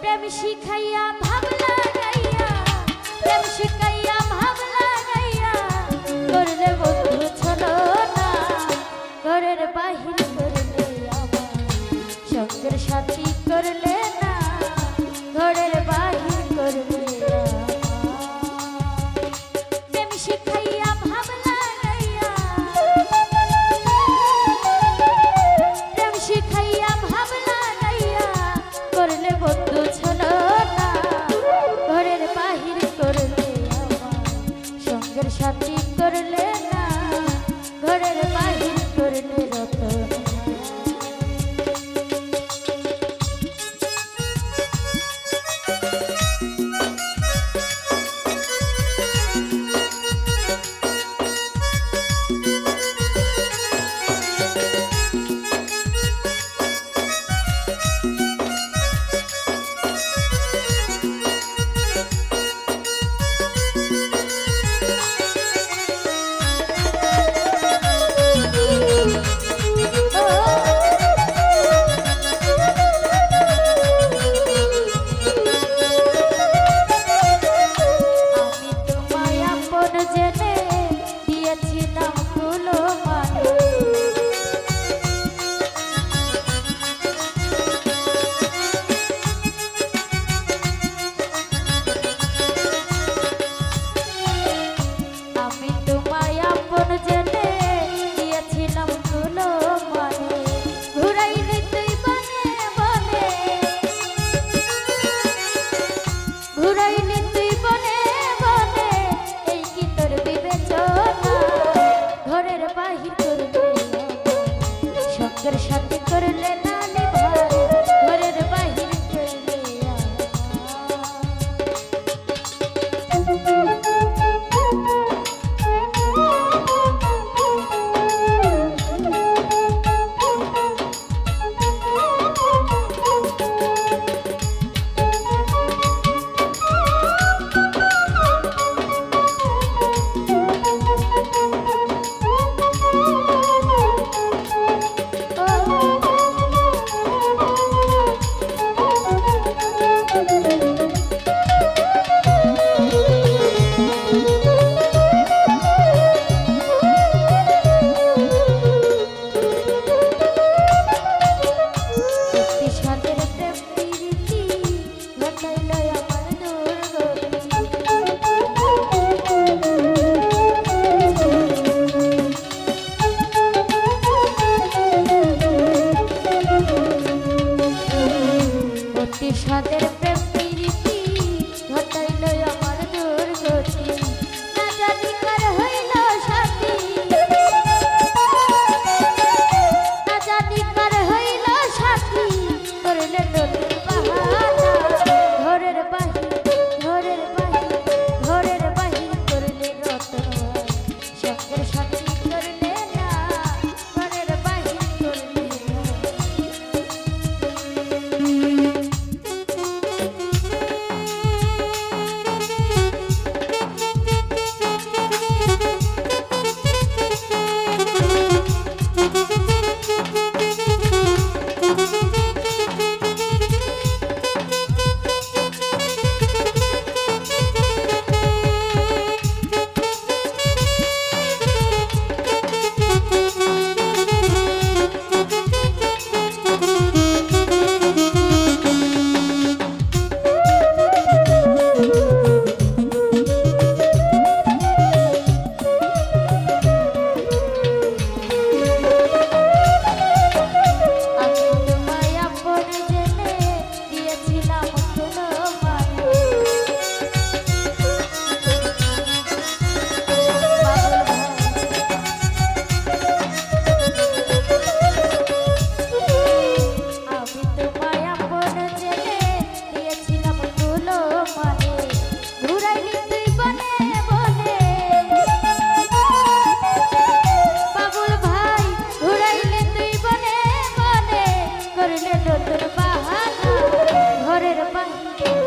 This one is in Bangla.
প্রেম শিখাইয়া ভাব লাগাইয়া প্রেম শিখাইয়া ভাব লাগাইয়া করলে বন্ধু ছলো না। ঘরের বাহির করলে আমার সঙ্গের সাথী করলে না। ঘরের বাহির করলে সাথে করলেন Thank you.